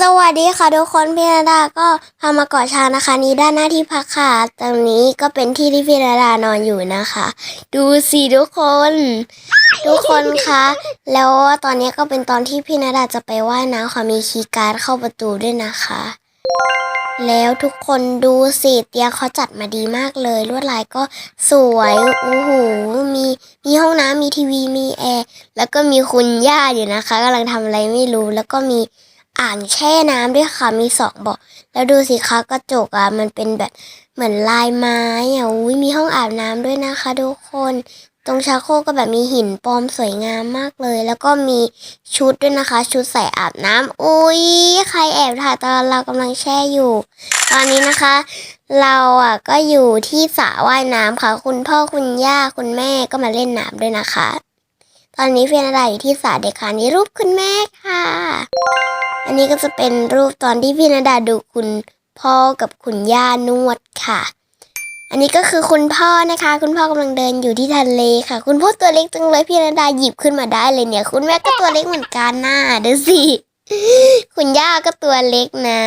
สวัสดีค่ะทุกคนพี่นาดาก็พามาเกาะช้างนะคะ นี้ด้านหน้าที่พักค่ะตรงนี้ก็เป็นที่ที่พี่นาดานอนอยู่นะคะ ดูสิทุกคน ทุกคนคะแล้วตอนนี้ก็เป็นตอนที่พี่นาดาจะไปว่ายน้ำค่ะมีคีย์การ์ดเข้าประตูด้วยนะคะ แล้วทุกคนดูสิเตียงเขาจัดมาดีมากเลยลวดลายก็สวยโอ้โหมีมีห้องน้ำมีทีวีมีแอร์แล้วก็มีคุณย่าอยู่นะคะกำลังทำอะไรไม่รู้แล้วก็มี อ่างแช่น้ำด้วยค่ะมีสองเบอกแล้วดูสิคะกระจกอะมันเป็นแบบเหมือนลายไม้อะอุ้ยมีห้องอาบน้ำด้วยนะคะทุกคน ตรงชักโคก็แบบมีหินปลอมสวยงามมากเลย แล้วก็มีชุดด้วยนะคะ ชุดใส่อาบน้ำอุ้ยใครแอบถ่ายตอนเรากำลังแช่อยู่ ตอนนี้นะคะ เราอะก็อยู่ที่สระว่ายน้ำค่ะ คุณพ่อคุณย่าคุณแม่ก็มาเล่นน้ำด้วยนะคะ ตอนนี้เฟียนาดาอยู่ที่สระเด็กค่ะนี่รูปคุณแม่ค่ะ อันนี้ก็จะเป็นรูปตอนที่พี่นาดาดูคุณพ่อกับคุณย่านวดค่ะ อันนี้ก็คือคุณพ่อนะคะ คุณพ่อกำลังเดินอยู่ที่ทะเลค่ะ คุณพ่อตัวเล็กจังเลยพี่นาดาหยิบขึ้นมาได้เลยเนี่ย คุณแม่ก็ตัวเล็กเหมือนกันน่าดูสิคุณย่าก็ตัวเล็กนะ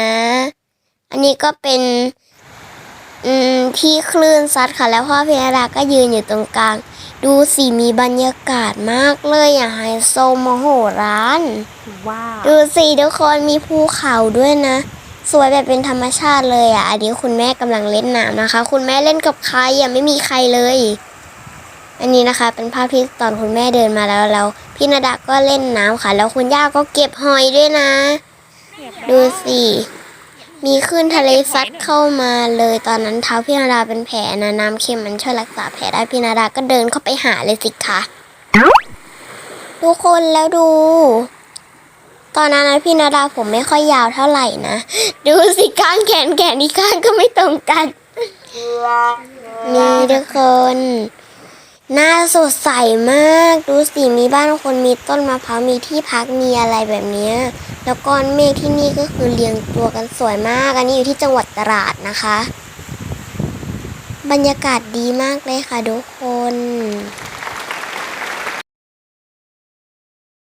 อันนี้ก็เป็นอืมที่คลื่นซัดค่ะแล้วพ่อพี่นาดาก็ยืนอยู่ตรงกลาง ดูสิมีบรรยากาศมากเลยอย่างไฮโซโมโหร้าน ว้าวดูสิทุกคนมีภูเขาด้วยนะ สวยแบบเป็นธรรมชาติเลยอะ อันนี้คุณแม่กำลังเล่นน้ำนะคะ คุณแม่เล่นกับใครอะไม่มีใครเลย อันนี้นะคะ เป็นภาพที่ตอนคุณแม่เดินมาแล้วแล้วพี่นาดาก็เล่นน้ำค่ะ แล้วคุณย่าก็เก็บหอยด้วยนะ ดูสิ มีคลื่นทะเลซัดเข้ามาเลยตอนนั้นเท้าพี่นาดาเป็นแผลนะน้ำเค็มมันช่วยรักษาแผลได้พี่นาดาก็เดินเข้าไปหาเลยสิคะทุกคนแล้วดู ตอนนั้นนะพี่นาดาผมไม่ค่อยยาวเท่าไหร่นะ ดูสิข้างแขนแขนอีกข้างก็ไม่ตรงกัน นี่ทุกคน หน้าสดใสมาก ดูสิมีบ้านคนมีต้นมะพร้าวมีที่พักมีอะไรแบบนี้แล้วก้อนเมฆที่นี่ก็คือเรียงตัวกันสวยมาก อันนี้อยู่ที่จังหวัดตราดนะคะ บรรยากาศดีมากเลยค่ะทุกคน